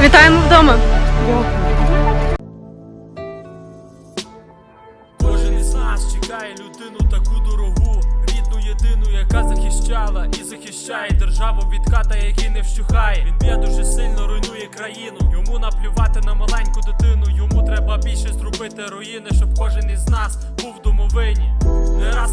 Вітаємо вдома. Кожен із нас чекає людину таку дорогу, рідну єдину, яка захищала і захищає державу від ката, який не вщухає. Він б'є дуже сильно руйнує країну. Йому наплювати на маленьку дитину. Йому треба більше зробити руїни, щоб кожен із нас був в домовині.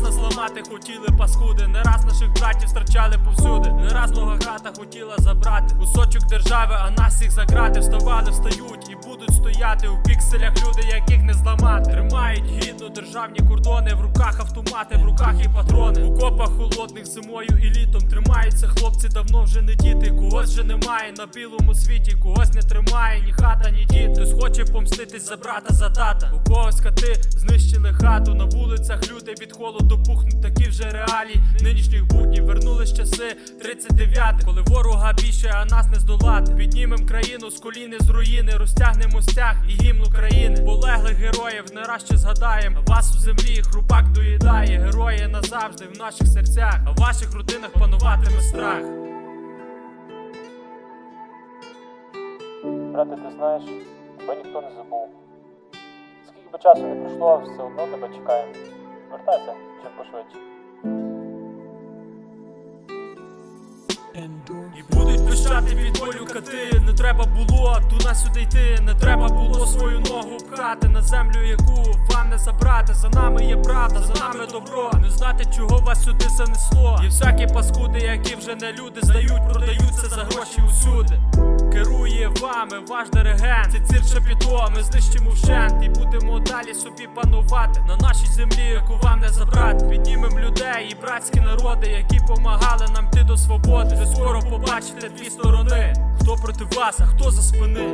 Нас ламати хотіли паскуди, не раз наших братів страчали повсюди. Не раз нога хата хотіла забрати кусочок держави, а нас всіх заграти. Вставали, встають і будуть стояти у пікселях люди, яких не зламати. Тримають гідно державні кордони, в руках автомати, в руках і патрони. У копах холодних зимою і літом тримаються хлопці, давно вже не діти. Когось вже немає на білому світі, когось не тримає ні хата, ні дід. Хтось хоче помститись за брата, за тата. У когось кати знищили хату. На вулицях люди від холоду пухнуть, такі вже реалії нинішніх буднів. Вернулись часи 39 коли ворога більше, а нас не здолати. Піднімем країну з коліни з руїни, розтягнемо стяг і гімн України. Полеглих героїв не раз ще згадаєм. Вас у землі хрупак доїдає. Герої назавжди в наших серцях, а в ваших родинах пануватиме страх. Брате, ти знаєш, тебе ніхто не забув. Скільки би часу не пройшло, все одно тебе чекаємо. Вертайся чим пошвидше. І будуть пищати від болю кати. Не треба було туди сюди йти. Не треба було свою ногу пхати на землю, яку вам не забрати. За нами є правда, за нами добро. Не знати, чого вас сюди занесло. Є всякі паскуди, які вже не люди здають, продаються за гроші усюди. Вами ваш диригент. Це цирк шапіто, ми знищимо вщент і будемо далі собі панувати на нашій землі, яку вам не забрати. Піднімем людей і братські народи, які помагали нам йти до свободи. Ви скоро побачите дві сторони. Хто проти вас, а хто за спини.